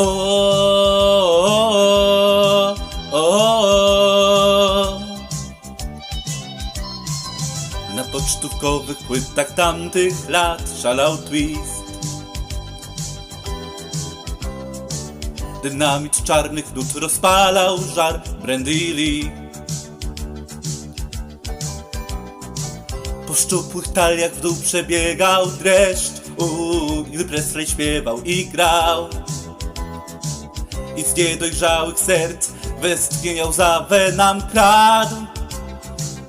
O, o. Na pocztówkowych płytach tamtych lat szalał twist. Dynamit czarnych nut rozpalał żar Brandy Lee. Po szczupłych taliach w dół przebiegał dreszcz Uuu, gdy Presley śpiewał i grał Z niedojrzałych serc westchnienia łzawę nam kradł.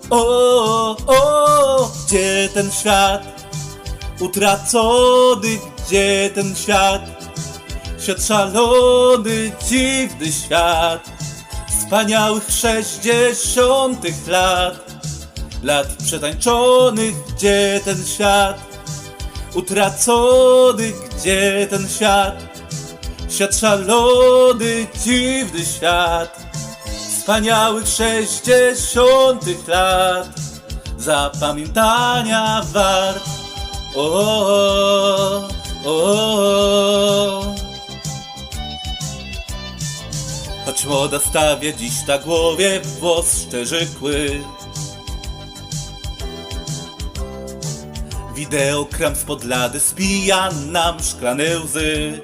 O, o, gdzie ten świat? Utracony, gdzie ten świat? Świat szalony, dziwny świat. Wspaniałych sześćdziesiątych lat. Lat przetańczonych, gdzie ten świat? Utracony, gdzie ten świat Świat szalony, dziwny świat Wspaniałych sześćdziesiątych lat Zapamiętania wart o, o, o. Choć moda stawia dziś na głowie włos szczerzy kły Wideokram spod lady spija nam szklane łzy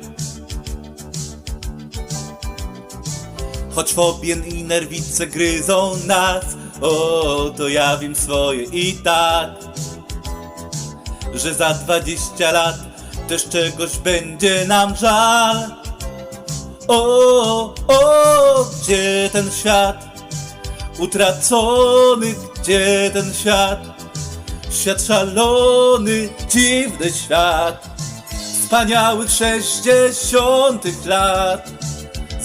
Choć fobien i nerwice gryzą nas O, to ja wiem swoje i tak Że za dwadzieścia lat też czegoś będzie nam żal o, o, gdzie ten świat? Utracony, gdzie ten świat? Świat szalony, dziwny świat Wspaniałych sześćdziesiątych lat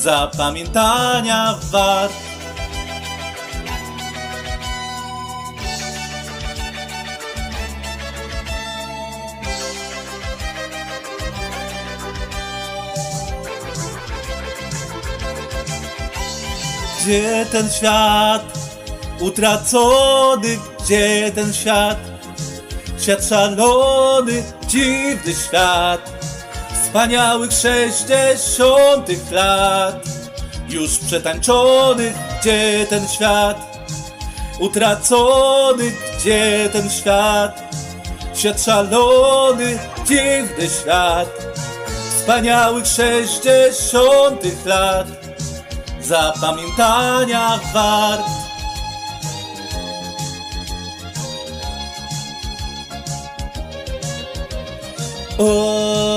Zapamiętania wart Gdzie ten świat? Utracony, gdzie ten świat? Świat szalony, dziwny świat Wspaniałych sześćdziesiątych lat Już przetańczony, gdzie ten świat? Utracony, gdzie ten świat? Świat szalony, dziwny świat Wspaniałych sześćdziesiątych lat Zapamiętania wart O,